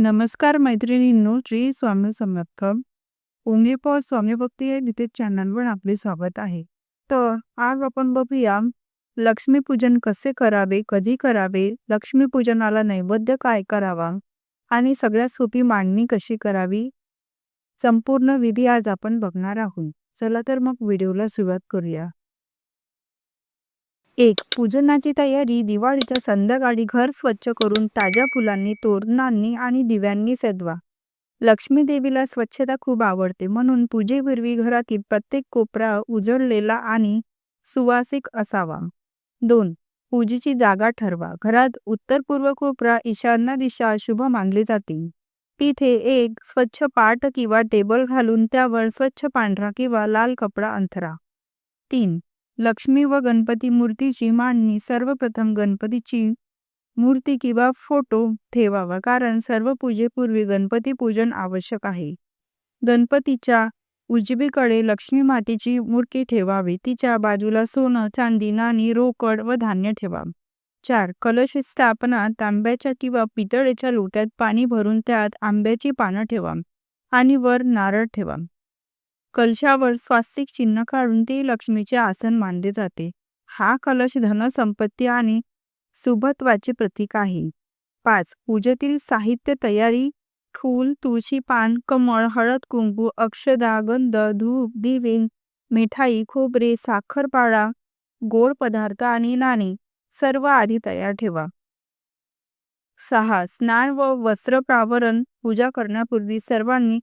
नमस्कार मैत्रिणींनो श्री स्वामी समर्थ. ओंगे पॉ स्वामी भक्ती या तिथे चॅनलवर आपले स्वागत आहे. तर आज आपण बघूया लक्ष्मीपूजन कसे करावे कधी करावे लक्ष्मीपूजनाला नैवेद्य काय करावा आणि सगळ्यात सोपी मांडणी कशी करावी संपूर्ण विधी आज आपण बघणार आहोत. चला तर मग व्हिडिओला सुरुवात करूया. एक. पूजनाची तयारी दिवाळीच्या संध्याकाळी घर स्वच्छ करून ताज्या फुलांनी तोरणांनी आणि दिव्यांनी सजवा. लक्ष्मी देवीला स्वच्छता खूप आवडते. म्हणून पूजेपूर्वी घरातील प्रत्येक कोपरा उजळलेला आणि सुवासिक असावा. दोन. पूजेची जागा ठरवा. घरात उत्तर पूर्व कोपरा ईशान्य दिशा शुभ मानली जाते. तिथे एक स्वच्छ पाट किंवा टेबल घालून त्यावर स्वच्छ पांढरा किंवा लाल कपडा अंथरा. तीन. लक्ष्मी व गणपती मूर्तीची मांडणी सर्वप्रथम गणपतीची मूर्ती किंवा फोटो ठेवावा कारण सर्व पूजेपूर्वी गणपती पूजन आवश्यक आहे. गणपतीच्या उजवीकडे लक्ष्मी मातेची मूर्ती ठेवावी तिच्या बाजूला सोनं चांदी नाणी रोकड व धान्य ठेवा. चार कलश स्थापना तांब्याच्या किंवा पितळेच्या लोट्यात पाणी भरून त्यात आंब्याची पानं ठेवा आणि वर नारळ ठेवा. कलशावर स्वास्तिक चिन्ह काढून ते लक्ष्मीचे आसन मानले जाते. हा कलश धनसंपत्ती आणि सुभत्वाचे प्रतीक आहे. पाच. पूजेतील साहित्य तयारी. फूल तुळशी पान कमळ हळद कुंकू अक्षदा गंध धूप दिवे मिठाई खोबरे साखरपाळा गोड पदार्थ आणि नाणी. सर्व आधी तयार ठेवा. सहा. स्नान व वस्त्र प्रावरण. पूजा करण्यापूर्वी सर्वांनी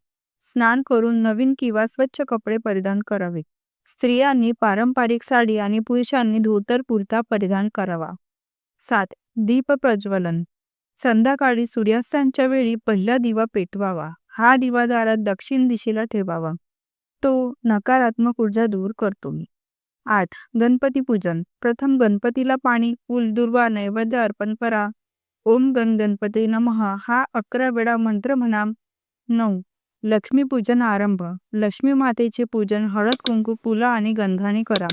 स्नान करून नवीन किंवा स्वच्छ कपडे परिधान करावे. स्त्रियांनी पारंपरिक साडी आणि पुरुषांनी धोतर पुरता परिधान करावा. सात दीप प्रज्वलन. संध्याकाळी सूर्यास्तांच्या वेळी पहिला दिवा पेटवावा. हा दिवा दारात दक्षिण दिशेला ठेवावा. तो नकारात्मक ऊर्जा दूर करतो. आठ गणपती पूजन. प्रथम गणपतीला पाणी फूल दुर्वा नैवेद्य अर्पण करा. ओम गण गणपती नमः. हा अकरा वेळा मंत्र म्हणा नऊ लक्ष्मीपूजन आरंभ. लक्ष्मी मातेचे पूजन हळद कुंकू फुलं आणि गंधाने करा.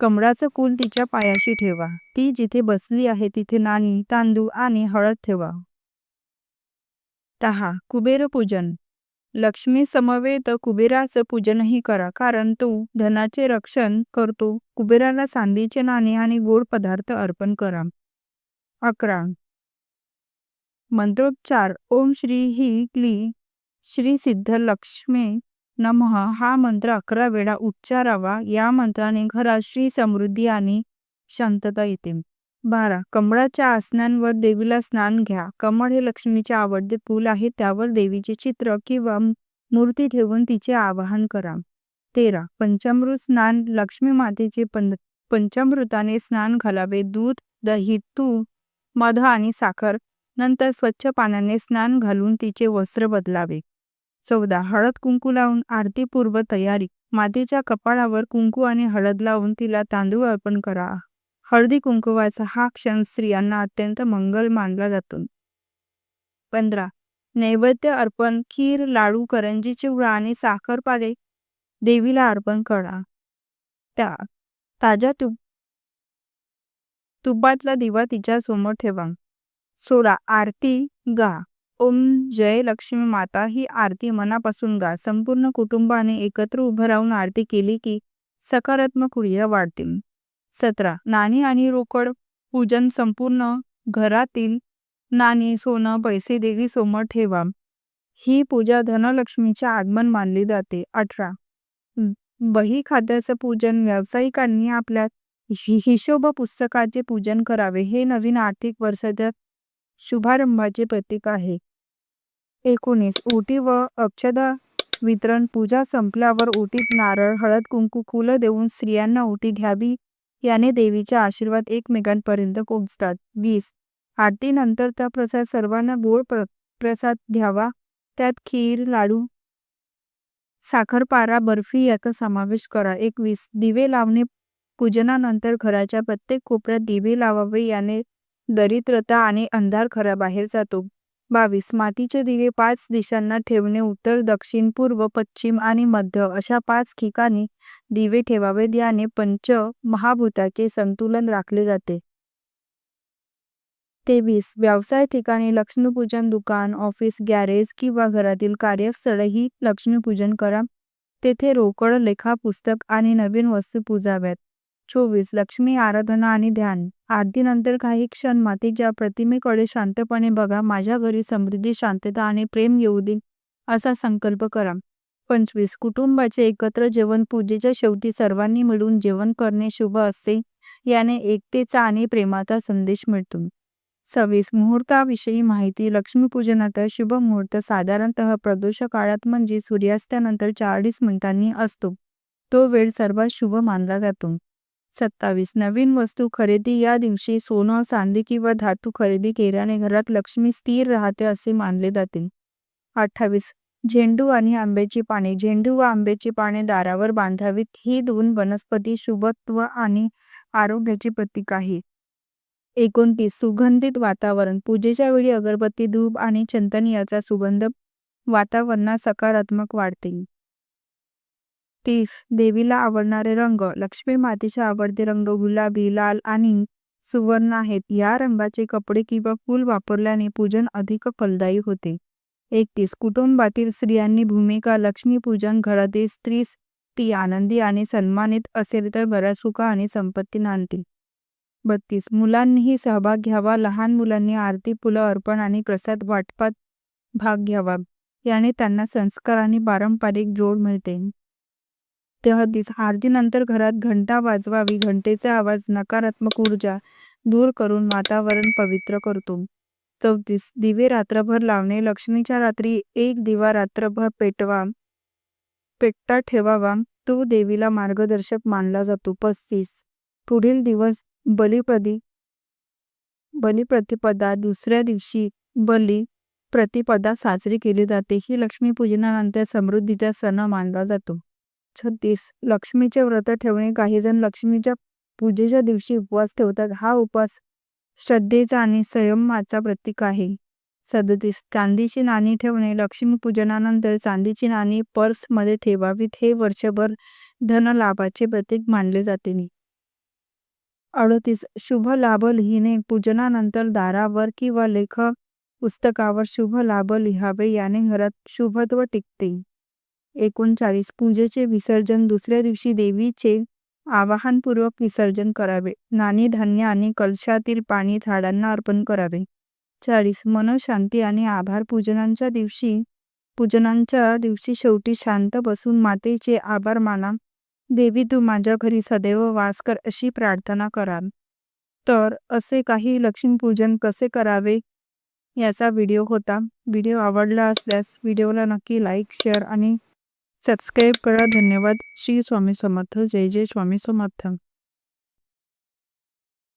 कमळाचं कुल तिच्या पायाशी ठेवा. ती जिथे बसली आहे तिथे नाणी तांदूळ आणि हळद ठेवा. दहा. कुबेर पूजन. लक्ष्मी समवेत कुबेराचं पूजनही करा कारण तो धनाचे रक्षण करतो. कुबेराला चांदीचे नाणे आणि गोड पदार्थ अर्पण करा. अकरा. मंत्रोच्चार. ओम श्री ही क्ली श्री सिद्ध लक्ष्मी नमः. हा मंत्र अकरा वेळा उच्चारावा. या मंत्राने घरात श्री समृद्धी आणि शांतता येते. बारा. कमळाच्या आसनांवर देवीला स्नान घ्या. कमळ हे लक्ष्मीचे आवडते फूल आहे. त्यावर देवीचे चित्र किंवा मूर्ती ठेवून तिचे आवाहन करा. तेरा. पंचामृत स्नान. लक्ष्मी मातेचे पंचामृताने स्नान घालावे. दूध दही तूप मध आणि साखर. नंतर स्वच्छ पाण्याने स्नान घालून तिचे वस्त्र बदलावे. चौदा. हळद कुंकू लावून आरतीपूर्व तयारी. मातेच्या कपाळावर कुंकू आणि हळद लावून तिला तांदूळ अर्पण करा. हळदी कुंकुवाचा हा क्षण स्त्रियांना अत्यंत मंगल मानला जातो. पंधरा. नैवेद्य अर्पण. खीर लाडू करंजी चिवडा आणि साखरपाले देवीला अर्पण करा. त्या. ताज्या तुप. तुपातला दिवा तिच्या समोर ठेवा. सोळा. आरती गा. ओम जय लक्ष्मी माता ही आरती मनापासून गा. संपूर्ण कुटुंबाने एकत्र उभं राहून आरती केली की सकारात्मक ऊर्जा वाढते. सतरा. नाणी आणि रोकड पूजन संपूर्ण घरातील नाणी सोनं पैसे देवी समोर ठेवा. ही पूजा धनलक्ष्मीचे आगमन मानली जाते. अठरा. बही खात्याचं पूजन व्यावसायिकांनी आपल्या हिशोब पुस्तकाचे पूजन करावे. हे नवीन आर्थिक वर्षाच्या शुभारंभाचे प्रतीक आहे. एकोणीस. ओटी व अक्षदा वितरण. पूजा संपल्यावर ओटीत नारळ हळद कुंकू फुलं देऊन स्त्रियांना ओटी घ्यावी. याने देवीचे आशीर्वाद एकमेकांपर्यंत पोहोचतात. वीस. आरतीनंतरचा प्रसाद सर्वांना गोड प्र प्रसाद घ्यावा त्यात खीर लाडू साखरपारा बर्फी याचा समावेश करा. एकवीस. दिवे लावणे. पूजनानंतर घराच्या प्रत्येक कोपऱ्यात दिवे लावावे. याने दरिद्रता आणि अंधार घराबाहेर जातो. बावीस मातीचे दिवे पाच दिशांना ठेवणे उत्तर दक्षिण पूर्व पश्चिम आणि मध्य अशा पाच ठिकाणी दिवे ठेवावेत. याने पंच महाभूताचे संतुलन राखले जाते. तेवीस व्यवसाय ठिकाणी लक्ष्मीपूजन दुकान ऑफिस गॅरेज किंवा घरातील कार्यस्थळही लक्ष्मीपूजन करा. तेथे रोकड लेखा पुस्तक आणि नवीन वस्तू पूजाव्यात. चोवीस लक्ष्मी आराधना आणि ध्यान. आरतीनंतर काही क्षण मातीच्या प्रतिमेकडे शांतपणे बघा माझ्या घरी समृद्धी शांतता आणि प्रेम येऊ दे असा संकल्प करा. पंचवीस. कुटुंबाचे एकत्र जेवण पूजेच्या शेवटी सर्वांनी मिळून जेवण करणे शुभ असते. याने एकतेचा आणि प्रेमाचा संदेश मिळतो. सव्वीस. मुहूर्ताविषयी माहिती. लक्ष्मीपूजनाचा शुभ मुहूर्त साधारणतः प्रदोष काळात म्हणजे सूर्यास्तानंतर चाळीस मिनिटांनी असतो. तो वेळ सर्वात शुभ मानला जातो. सत्तावीस. नवीन वस्तू खरेदी. या दिवशी सोनं चांदी किंवा धातू खरेदी केल्याने घरात लक्ष्मी स्थिर राहते असे मानले जाते. अठ्ठावीस. झेंडू आणि आंब्याची पाने. झेंडू व आंब्याची पाने दारावर बांधावीत. ही दोन वनस्पती शुभत्व आणि आरोग्याचे प्रतीक आहे. एकोणतीस. सुगंधित वातावरण. पूजेच्या वेळी अगरबत्ती धूप आणि चंदन याचा सुगंध वातावरणात सकारात्मक वाढते. तीस. देवीला आवडणारे रंग. लक्ष्मी मातेचे आवडते रंग गुलाबी लाल आणि सुवर्ण आहेत. या रंगाचे कपडे किंवा फूल वापरल्याने पूजन अधिक फलदायी होते. एकतीस. कुटुंबातील स्त्रियांनी भूमिका लक्ष्मीपूजन घरातील स्त्री ती आनंदी आणि सन्मानित असेल तर बऱ्याच सुख आणि संपत्ती नांदते. बत्तीस. मुलांनीही सहभाग घ्यावा. लहान मुलांनी आरती फुलं अर्पण आणि प्रसाद वाटपात भाग घ्यावा. याने त्यांना संस्कार आणि पारंपरिक जोड मिळते. तेहतीस आरतीनंतर घरात घंटा वाजवावी घंटेचा आवाज नकारात्मक ऊर्जा दूर करून वातावरण पवित्र करतो. चौतीस दिवे रात्रभर लावणे लक्ष्मीच्या रात्री एक दिवा रात्रभर पेटवा पेटता ठेवावा तो देवीला मार्गदर्शक मानला जातो. पस्तीस पुढील दिवस बलिप्रदी बलिप्रतिपदा दुसऱ्या दिवशी बली प्रतिपदा साजरी केली जाते. ही लक्ष्मीपूजनानंतर समृद्धीचा सण मानला जातो. छत्तीस. लक्ष्मीचे व्रत ठेवणे काही जण लक्ष्मीच्या पूजेच्या दिवशी उपवास ठेवतात. हा उपवास श्रद्धेचा आणि संयमाचा प्रतीक आहे. सदतीस. चांदीची नाणी ठेवणे लक्ष्मीपूजनानंतर चांदीची नाणी पर्समध्ये ठेवावीत हे वर्षभर धनलाभाचे प्रतीक मानले जाते. अडतीस. शुभ लाभ लिहिणे पूजनानंतर दारावर किंवा लेख पुस्तकावर शुभ लाभ लिहावे याने घरात शुभत्व टिकते. एकोणचाळीस. पूजेचे विसर्जन दुसऱ्या दिवशी देवीचे आवाहनपूर्वक विसर्जन करावे. नाणी धान्य आणि कलशातील पाणी झाडांना अर्पण करावे. चाळीस. मनशांती आणि आभार. पूजनांच्या दिवशी पूजनांच्या दिवशी शेवटी शांत बसून मातेचे आभार माना. देवी तू माझ्या घरी सदैव वास कर अशी प्रार्थना करा. तर असे काही लक्ष्मीपूजन कसे करावे याचा व्हिडिओ होता. व्हिडिओ आवडला असल्यास व्हिडिओला नक्की लाईक शेअर आणि सबस्क्राईब करा। धन्यवाद। श्री स्वामी समर्थ। जय जय स्वामी समर्थ।